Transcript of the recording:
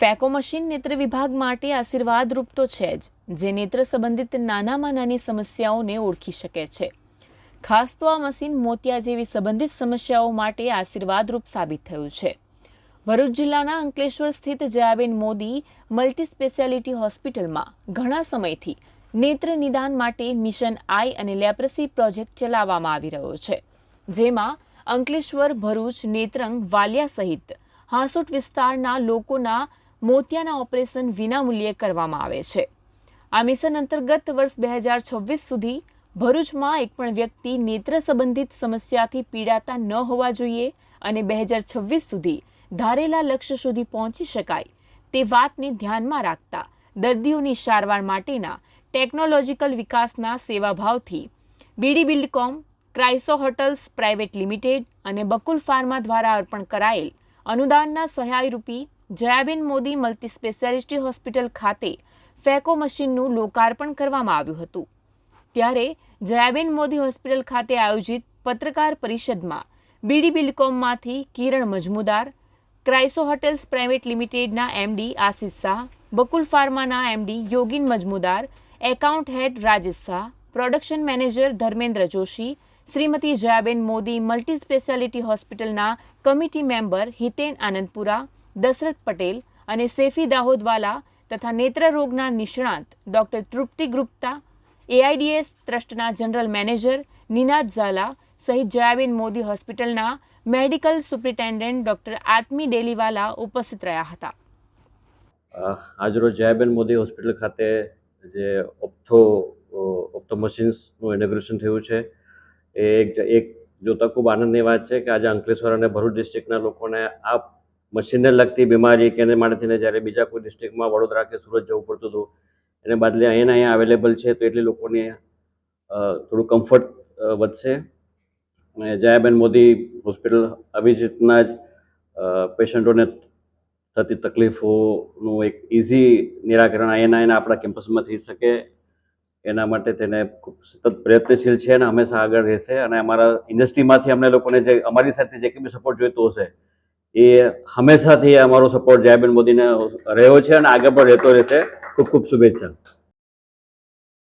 Phaco machine નેત્ર વિભાગ માટે આશીર્વાદરૂપ તો છે જ, જે નેત્ર સંબંધિત નાનામાં નાની સમસ્યાઓને ઓળખી શકે છે. ખાસ તો આ મશીન મોતિયા જેવી સંબંધિત સમસ્યાઓ માટે આશીર્વાદરૂપ સાબિત થયું છે. ભરૂચ જિલ્લાના અંકલેશ્વર સ્થિત જયાબેન મોદી મલ્ટી સ્પેશિયાલિટી હોસ્પિટલમાં ઘણા સમયથી નેત્ર નિદાન માટે મિશન આઈ અને લેપ્રસી પ્રોજેક્ટ ચલાવવામાં આવી રહ્યો છે. જેમાં અંકલેશ્વર, ભરૂચ, નેત્રંગ, વાલિયા સહિત હાંસોટ વિસ્તારના લોકોના મોતિયાના ઓપરેશન વિનામૂલ્યે કરવામાં આવે છે. આ મિશન અંતર્ગત વર્ષ બે હજાર છવ્વીસ સુધી ભરૂચમાં એક પણ વ્યક્તિ નેત્ર સંબંધિત સમસ્યાથી પીડાતા ન હોવા જોઈએ અને બે હજાર છવ્વીસ સુધી ધારેલા લક્ષ્ય સુધી પહોંચી શકાય તે વાતને ધ્યાનમાં રાખતા દર્દીઓની સારવાર માટેના ટેકનોલોજીકલ વિકાસના સેવાભાવથી BD Buildcom, ક્રાઇસો hotels private limited અને બકુલ ફાર્મા દ્વારા અર્પણ કરાયેલ અનુદાનના સહાયરૂપી Jayaben Modi multi speciality hospital ખાતે ફેકો મશીનનું લોકાર્પણ કરવામાં આવ્યું હતું. ત્યારે જયાબેન મોદી હોસ્પિટલ ખાતે આયોજિત પત્રકાર પરિષદમાં બીડી બિલકોમમાંથી કિરણ મજમુદાર, ક્રાઇસો હોટેલ્સ પ્રાઇવેટ લિમિટેડના MD Ashish Shah, Bakul ફાર્માના MD Yogin Majmudar, account head Rajesh Shah, production manager Dharmendra Joshi, Shrimati Jayaben Modi multi speciality હોસ્પિટલના કમિટી મેમ્બર હિતેન આનંદપુરા દશરથ પટેલ અને સેફી દાહોદવાલા તથા નેત્રરોગના નિષ્ણાંત ડોક્ટર તૃપ્તિ ગુપ્તા એઆઈડીએસ ટ્રસ્ટના જનરલ મેનેજર નિનાદ ઝાલા સહિત જયાબેન મોદી હોસ્પિટલના medical superintendent doctor Atmi Deliwala ઉપસ્થિત રહ્યા હતા. આજરોજ જયાબેન મોદી હોસ્પિટલ ખાતે જે ઓપ્થો ઓપ્થો મશીન્સનું ઇનોગ્રેશન થયું છે. એ એક જોતા ખૂબ આનંદની વાત છે કે આજે અંકલેશ્વર અને ભરૂચ ડિસ્ટ્રિક્ટના લોકોને આ મશીનને લગતી બીમારી કે એને માટે જ્યારે બીજા કોઈ ડિસ્ટ્રિક્ટમાં વડોદરા કે સુરત જવું પડતું હતું, એને બદલે અહીંના અહીંયા અવેલેબલ છે, તો એટલી લોકોને થોડું કમ્ફર્ટ વધશે. અને જયાબેન મોદી હોસ્પિટલ આવી જ રીતના જ પેશન્ટોને થતી તકલીફોનું એક ઇઝી નિરાકરણ એના એના આપણા કેમ્પસમાં થઈ શકે. એના માટે તેને ખૂબ સતત પ્રયત્નશીલ છે અને હંમેશા આગળ રહેશે. અને અમારા ઇન્ડસ્ટ્રીમાંથી અમને લોકોને જે, અમારી સાથે જે કંઈ બી સપોર્ટ જોઈતો હશે એ હંમેશાથી અમારો સપોર્ટ જયાબેન મોદીને રહ્યો છે અને આગળ પણ રહેતો રહેશે. ખૂબ ખૂબ શુભેચ્છા.